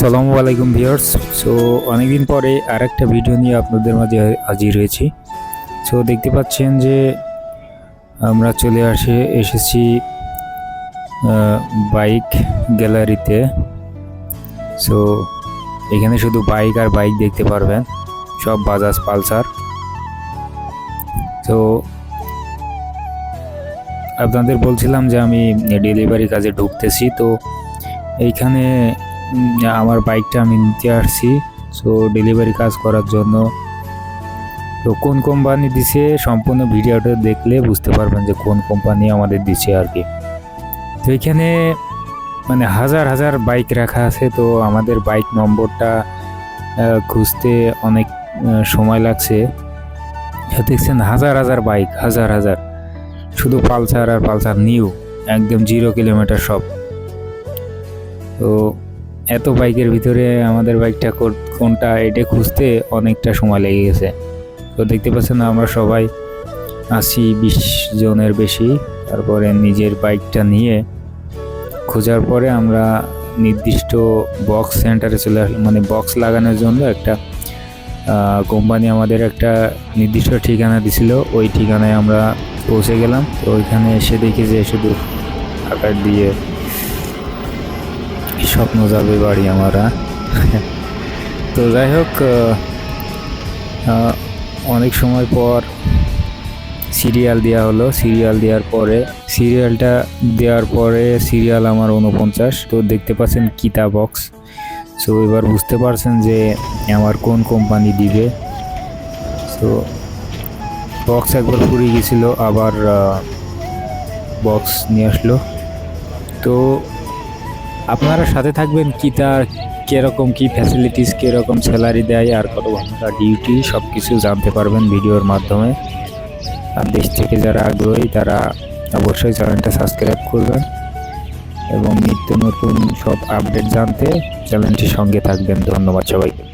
সালামু আলাইকুম viewers. So, অনেকদিন পরে আরেকটা ভিডিও নিয়ে আপনাদের মাঝে হাজির হয়েছি। সো, দেখতে পাচ্ছেন যে আমরা চলে আসে, এসেছি বাইক গ্যালারিতে। সো, এখানে শুধু বাইক আর বাইক দেখতে পারবেন, সব বাজাজ পালসার। তো আপনাদের বলছিলাম যে আমি ডেলিভারি কাজে ঢুকতেছি, তো এইখানে আমার বাইকটা আমি নিতে আসছি। সো ডেলিভারি কাজ করার জন্য। তো কোন কোম্পানি দিছে, সম্পূর্ণ ভিডিওটা দেখলে বুঝতে পারবেন যে কোন কোম্পানি আমাদের দিছে আর কি। তো এখানে মানে হাজার হাজার বাইক রাখা আছে। তো আমাদের বাইক নম্বরটা খুঁজতে অনেক সময় লাগছে। দেখছেন, হাজার হাজার বাইক হাজার হাজার। শুধু পালসার আর পালসার নিউ, একদম জিরো কিলোমিটার সব। তো এত বাইকের ভিতরে আমাদের বাইকটা কোন- কোনটা এটা খুঁজতে অনেকটা সময় লেগে গেছে। তো দেখতে পাচ্ছেন আমরা সবাই আশি বিশ জনের বেশি। তারপরে নিজের বাইকটা নিয়ে খোঁজার পরে আমরা নির্দিষ্ট বক্স সেন্টারে চলে আসলাম। মানে বক্স লাগানোর জন্য একটা কোম্পানি আমাদের একটা নির্দিষ্ট ঠিকানা দিছিল। ওই ঠিকানায় আমরা পৌঁছে গেলাম। তো ওইখানে এসে দেখি যে শুধু আকার দিয়ে স্বপ্ন যাবে বাড়ি আমরা তো যাই হোক অনেক সময় পর সিরিয়াল দেওয়া হলো। সিরিয়াল দেওয়ার পরে, সিরিয়ালটা দেওয়ার পরে সিরিয়াল আমার উনপঞ্চাশ তো দেখতে পাচ্ছেন কিতা বক্স। সো এবার বুঝতে পারছেন যে আমার কোন কোম্পানি দিবে। সো বক্স একবার ফুরিয়ে গেছিল, আবার বক্স নিয়ে আসলো। তো আপনারা সাথে থাকবেন কি তার, কীরকম কী ফ্যাসিলিটিস কীরকম স্যালারি দেয়, আর কত ঘণ্টা ডিউটি সব কিছু জানতে পারবেন ভিডিওর মাধ্যমে। আর দেশ থেকে যারা আগ্রহী, তারা অবশ্যই চ্যানেলটা সাবস্ক্রাইব করবেন। এবং নিত্য নতুন সব আপডেট জানতে চ্যানেলটির সঙ্গে থাকবেন। ধন্যবাদ সবাইকে।